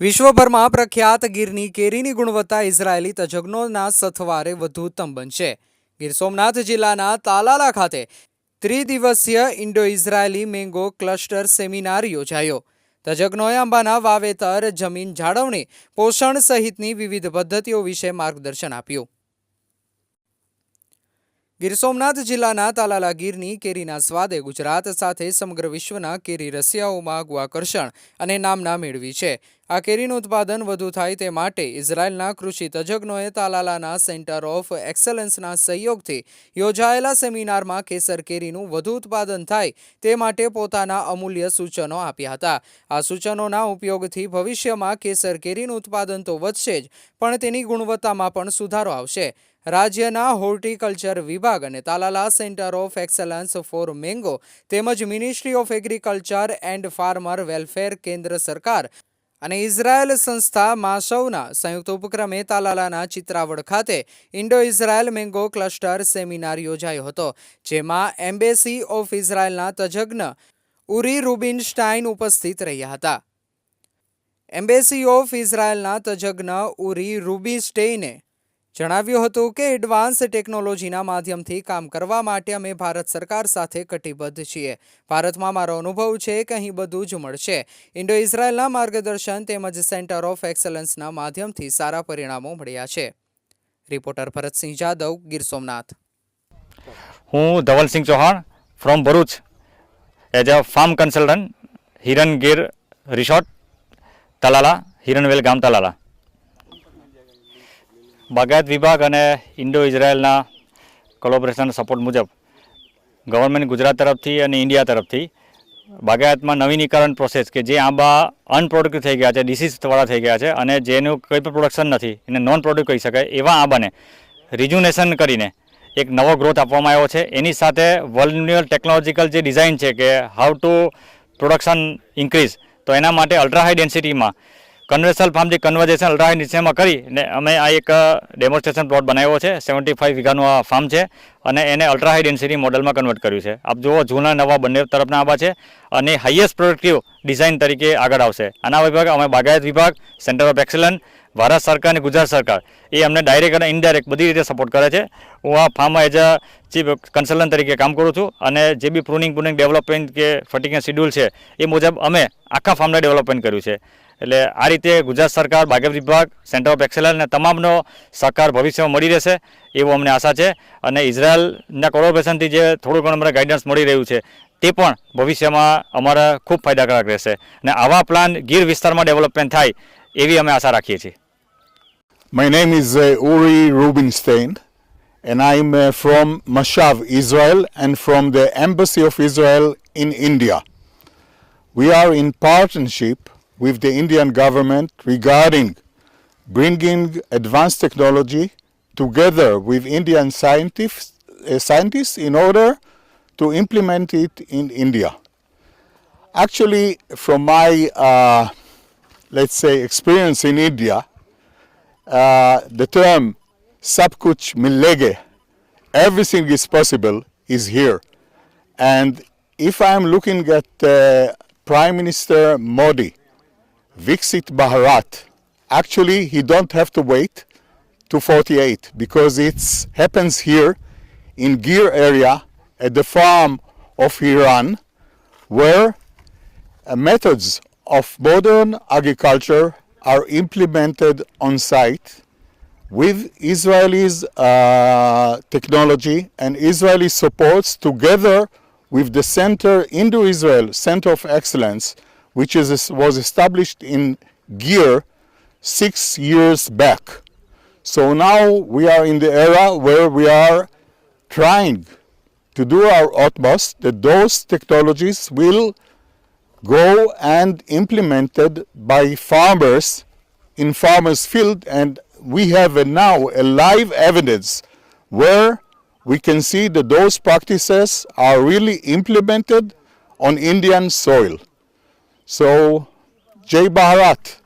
વિશ્વભરમાં પ્રખ્યાત ગીરની કેરીની ગુણવત્તા ઇઝરાયેલી તજજ્ઞોના સથવારે વધુ ઉત્તમ બનશે ગીર સોમનાથ જિલ્લાના તાલાલા ખાતે ત્રિદિવસીય Indo Israeli mango cluster seminar યોજાયો. તજજ્ઞોએ આંબાના વાવેતર, જમીન જાળવણી, પોષણ સહિતની વિવિધ પદ્ધતિઓ વિશે માર્ગદર્શન આપ્યું. ગીર સોમનાથ જિલ્લાના તાલાલા ગીરની કેરીના સ્વાદે ગુજરાત સાથે સમગ્ર વિશ્વના કેરી રસિયાઓમાં આગવું અને નામના મેળવી છે. આ કેરીનું ઉત્પાદન વધુ થાય તે માટે ઇઝરાયલના કૃષિ તજજ્ઞોએ તાલાલાના સેન્ટર ઓફ એક્સલન્સના સહયોગથી યોજાયેલા સેમિનારમાં કેસર કેરીનું વધુ ઉત્પાદન થાય તે માટે પોતાના અમૂલ્ય સૂચનો આપ્યા હતા. આ સૂચનોના ઉપયોગથી ભવિષ્યમાં કેસર કેરીનું ઉત્પાદન તો વધશે જ, પણ તેની ગુણવત્તામાં પણ સુધારો આવશે. રાજ્યના હોર્ટિકલ્ચર વિભાગ અને Talala centre of excellence for mango તેમજ ministry of agriculture and farmer welfare કેન્દ્ર સરકાર અને ઇઝરાયેલ સંસ્થા માસૌના સંયુક્ત ઉપક્રમે તાલાલાના ચિત્રાવડ ખાતે Indo Israel mango cluster seminar યોજાયો હતો, જેમાં એમ્બેસી ઓફ ઇઝરાયેલના તજજ્ઞ ઉરી રૂબિનસ્ટાઇન ઉપસ્થિત રહ્યા હતા. એમ્બેસી ઓફ ઇઝરાયેલના તજજ્ઞ ઉરી રૂબિસ્ટેઈને જણાવ્યું હતું કે એડવાન્સ ટેકનોલોજીના માધ્યમથી કામ કરવા માટે અમે ભારત સરકાર સાથે કટિબદ્ધ છીએ. ભારતમાં મારો અનુભવ છે કે અહીં બધું જ મળશે. ઇન્ડો ઇઝરાયલના માર્ગદર્શન તેમજ સેન્ટર ઓફ એક્સલન્સના માધ્યમથી સારા પરિણામો મળ્યા છે. રિપોર્ટર ભરતસિંહ જાદવ, ગીર સોમનાથ. હું Dhavalsinh Chauhan from Bharuch. As a farm consultant Hiran Gir resort Talala Hiranvel ગામ તલાલા બાગાયત વિભાગ અને ઇન્ડો ઇઝરાયલના કોલોબરેશન સપોર્ટ મુજબ ગવર્મેન્ટ ગુજરાત તરફથી અને ઇન્ડિયા તરફથી બાગાયતમાં નવીનીકરણ પ્રોસેસ કે જે આંબા અનપ્રોડક્ટિવ થઈ ગયા છે ડિસીઝવાળા થઈ ગયા છે અને જેનું કંઈ પણ પ્રોડક્શન નથી, એને નોન પ્રોડક્ટ કહી શકાય એવા આંબાને રિજુનેશન કરીને એક નવો ગ્રોથ આપવામાં આવ્યો છે. એની સાથે વર્લ્ડ ટેકનોલોજીકલ જે ડિઝાઇન છે કે હાઉ ટુ પ્રોડક્શન ઇન્ક્રીઝ તો એના માટે અલ્ટ્રા હાઈ ડેન્સિટીમાં કન્વેન્શનલ ફાર્મ જે કન્વર્ઝેશન અલ્ટ્રા હાઈ નીચેમાં કરી ને અમે આ એક ડેમોન્સ્ટ્રેશન પ્લોટ બનાવ્યો છે. સેવન્ટી ફાઇવ વીઘાનું આ ફાર્મ છે અને એને અલ્ટ્રા હાઈ ડેન્સિટી મોડલમાં કન્વર્ટ કર્યું છે. આપ જુઓ, જૂના નવા બંને તરફના આવા છે અને હાઈએસ્ટ પ્રોડક્ટિવ ડિઝાઇન તરીકે આગળ આવશે. આના વિભાગ અમે બાગાયત વિભાગ સેન્ટર ઓફ એક્સલન્સ ભારત સરકાર અને ગુજરાત સરકાર એ અમને ડાયરેક્ટ અને ઇનડાયરેક્ટ બધી રીતે સપોર્ટ કરે છે. હું આ ફાર્મમાં એઝ અ ચીફ કન્સલ્ટન્ટ તરીકે કામ કરું છું અને જે બી પ્રુનિંગ પ્રુનિંગ ડેવલપમેન્ટ કે ફટિંગ શેડ્યુલ છે એ મુજબ અમે આખા ફાર્મને ડેવલપમેન્ટ કર્યું છે. એટલે આ રીતે ગુજરાત સરકાર બાગાયત વિભાગ સેન્ટર ઓફ એક્સેલન્સ અને તમામનો સહકાર ભવિષ્યમાં મળી રહેશે એવું અમને આશા છે. અને ઇઝરાયલના કોલોબરેશનથી જે થોડું ઘણું અમને ગાઈડન્સ મળી રહ્યું છે તે પણ ભવિષ્યમાં અમારા ખૂબ ફાયદાકારક રહેશે. અને આવા પ્લાન ગીર વિસ્તારમાં ડેવલપમેન્ટ થાય એવી અમે આશા રાખીએ છીએ. My name is uh, Uri Rubinstein, and I'm uh, from Mashav, Israel, and from the Embassy of Israel in India. We are in partnership with the Indian government regarding bringing advanced technology together with Indian scientists, uh, scientists in order to implement it in India. Actually, from my, uh, let's say, experience in India, uh, the term sab kuch millege, everything is possible, is here. And if I'm looking at uh, Prime Minister Modi, Viksit Bharat, actually he don't have to wait to 48 because it happens here in Gir area at the farm of Iran, where uh, methods of modern agriculture are implemented on site with Israelis uh, technology and Israeli supports together with the center Indo-Israel Center of Excellence, which is, was established in Gear six years back. So now we are in the era where we are trying to do our utmost that those technologies will go and implemented by farmers in farmers field and we have a now a live evidence where we can see that those practices are really implemented on Indian soil. So Jay Bharat.